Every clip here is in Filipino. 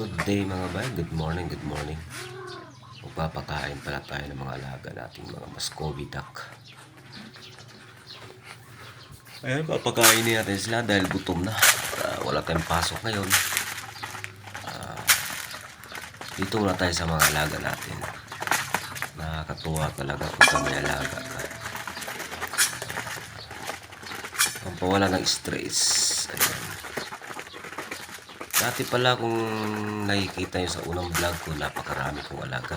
Good day mga bayan. Good morning, good morning. Magpapakain pala tayo ng mga alaga nating mga Muscovy duck. Ayan, papakainin natin sila dahil gutom na. Ah, wala tayong pasok ngayon. Ah, dito muna tayo sa mga alaga natin. Nakakatuwa talaga kung may alaga ka. Pampawala ng stress. Ayan. Dati pala kung nakikita nyo sa unang vlog ko, napakarami kong alaga.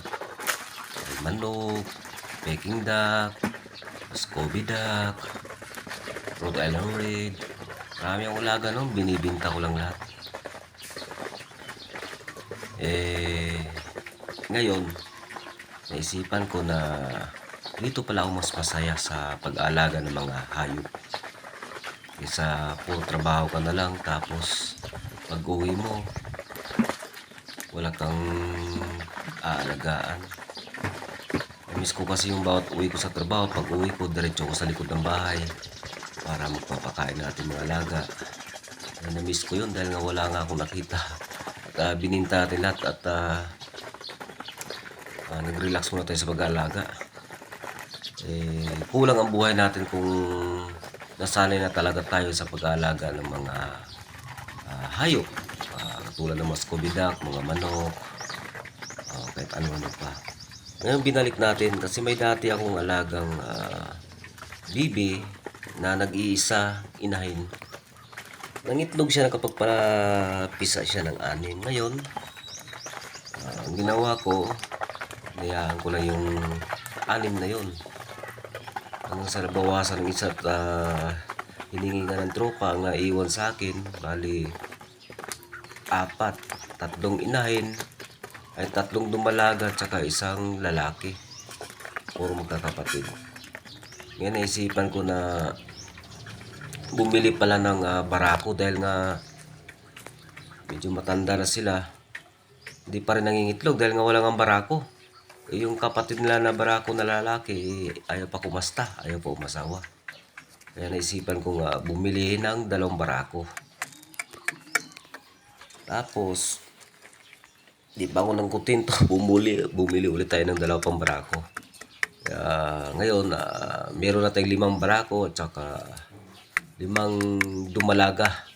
May manok, Peking duck, Muscovy duck, Rhode Island Red. Marami akong alaga noon, binibinta ko lang lahat. Eh, ngayon, naisipan ko na dito pala ako mas masaya sa pag-aalaga ng mga hayop. Isa puro trabaho ka na lang tapos pag uwi mo wala kang aalagaan. Namiss ko kasi yung bawat uwi ko sa trabaho. Pag uwi ko, diretso ko sa likod ng bahay para magpapakain natin mga alaga. Namiss ko yun dahil nga wala nga akong nakita. At ah, bininta natin lahat at ah, ah, nag-relax muna tayo sa pag-aalaga. Eh, kulang ang buhay natin kung nasanay na talaga tayo sa pag-aalaga ng mga ah, hayop. Ah, katulad ng Duck, mga manok, ah, kahit ano-ano pa. Ngayon binalik natin kasi may dati akong alagang ah, bibi na nag-iisa inahin. Nangitlog siya kapag pisa siya ng anim. Ngayon, ah, ang ginawa ko, niyaan ko lang yung anim na yon hanggang sa nabawasan ng isa at ah, hiningi nga ng tropa ang naiwan sa akin bali apat tatlong inahin ay tatlong dumalaga at saka isang lalaki puro magkakapatid ngayon naisipan ko na bumili pala ng ah, barako dahil nga medyo matanda na sila hindi pa rin nangingitlog dahil nga wala nga barako eh, yung kapatid nila na barako na lalaki, eh, ayaw pa kumasta, ayaw pa umasawa. Kaya naisipan ko nga bumili ng dalawang barako. Tapos, di ako nang kutinto, bumuli, bumili ulit tayo ng dalawang pang barako. Kaya ngayon, ah, meron na tayong limang barako at saka limang dumalaga.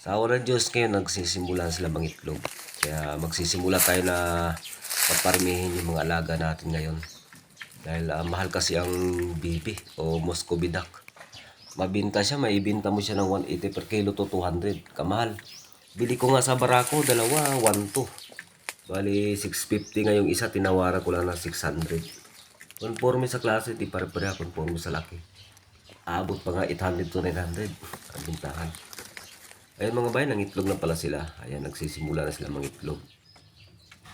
Sa awa ng Diyos ngayon, nagsisimula sila mangitlog. Kaya magsisimula tayo na paparmihin yung mga alaga natin ngayon. Dahil ah, mahal kasi ang bibi o Muscovy duck. Mabinta siya, maibinta mo siya ng 180 per kilo to 200. Kamahal. Bili ko nga sa barako, dalawa, 1 Bali, 650 ngayong isa, tinawaran ko lang ng 600. Conforme sa klase, di pare-pareha, conforme sa laki. Abot pa nga 800 to 900 ang bintahan. Ayun mga bayan, nangitlog na pala sila. Ayan, nagsisimula na sila mangitlog.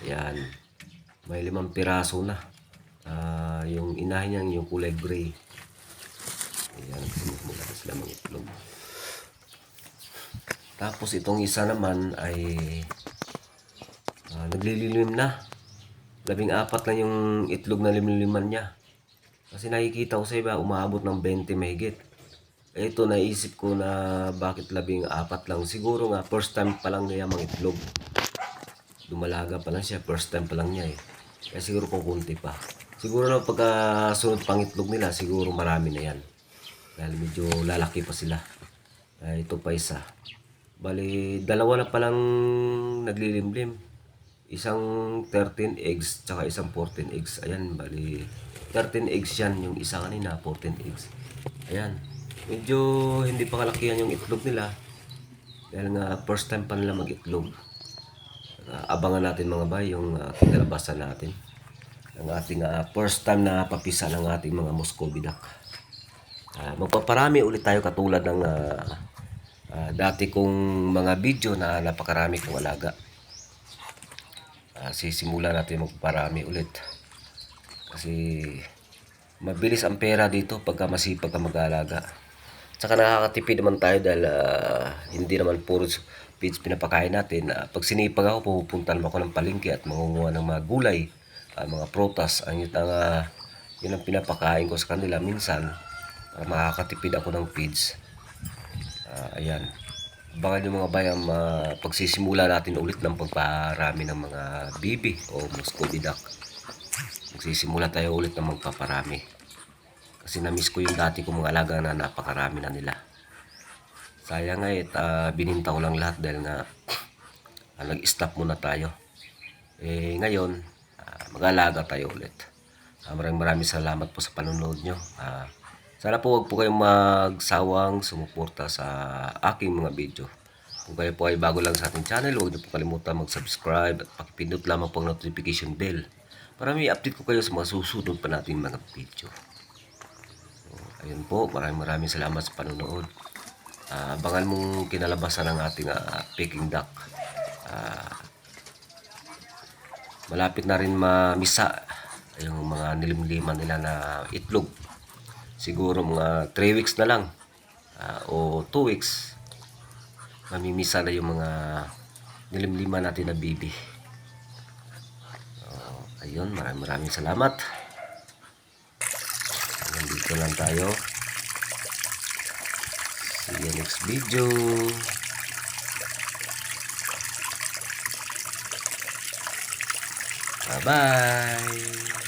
Ayan. May limang piraso na. Ah, yung inahin niya, yung kulay gray. Ayan, nagsisimula na sila mangitlog. Tapos itong isa naman ay ah, naglililim na. Labing apat lang yung itlog na limliman niya. Kasi nakikita ko sa iba, umaabot ng 20 mahigit. Ito naisip ko na bakit labing apat lang. Siguro nga first time pa lang niya mangitlog. Dumalaga pa lang siya, first time pa lang niya eh. Kaya siguro kukunti pa. Siguro na pagka sunod pangitlog nila, siguro marami na yan. Dahil medyo lalaki pa sila. Ay, ito pa isa. Bali, dalawa na palang naglilimlim. Isang 13 eggs, tsaka isang 14 eggs. Ayan, bali, 13 eggs yan. Yung isa kanina, 14 eggs. Ayan. Medyo hindi pa kalakihan yung itlog nila. Dahil nga, first time pa nila mag-itlog. Uh, abangan natin mga bay yung uh, kinalabasan natin. Ang ating ah, first time na papisa ng ating mga Muscovy duck. Ah, magpaparami ulit tayo katulad ng ah, ah, dati kong mga video na napakarami kong alaga. Ah, sisimula natin magpaparami ulit. Kasi mabilis ang pera dito pagka masipag ka mag-aalaga. Tsaka nakakatipid naman tayo dahil ah, hindi naman puro feeds pinapakain natin. Ah, pag sinipag ako, pupunta naman ako ng palengke at mangunguha ng mga gulay, ah, mga protas. Ang yun ang, ah, yun ang pinapakain ko sa kanila minsan para makakatipid ako ng feeds. Ah, ayan. Baka yung mga bayan, ma- pagsisimula natin ulit ng pagparami ng mga bibi o muscovy duck. Magsisimula tayo ulit ng magpaparami. Kasi na-miss ko yung dati kong mga alaga na napakarami na nila. Sayang nga eh, ah, bininta ko lang lahat dahil nga ah, nag-stop muna tayo. Eh ngayon, ah, mag-alaga tayo ulit. Ah, maraming maraming salamat po sa panonood nyo. Ah, sana po huwag po kayong magsawang sumuporta sa aking mga video. Kung kayo po ay bago lang sa ating channel, huwag niyo po kalimutan mag-subscribe at pakipindot lamang po ang notification bell para may update ko kayo sa mga susunod pa nating mga video. So, ayun po, maraming maraming salamat sa panonood. Ah, abangan mong kinalabasan ng ating ah, Peking duck. Ah, malapit na rin mamisa yung mga nilimliman nila na itlog. Siguro mga 3 weeks na lang ah, o 2 weeks mamimisa na yung mga nilimliman natin na baby. So, ayun, maraming maraming salamat. Hanggang dito lang tayo. See you next video. Bye-bye.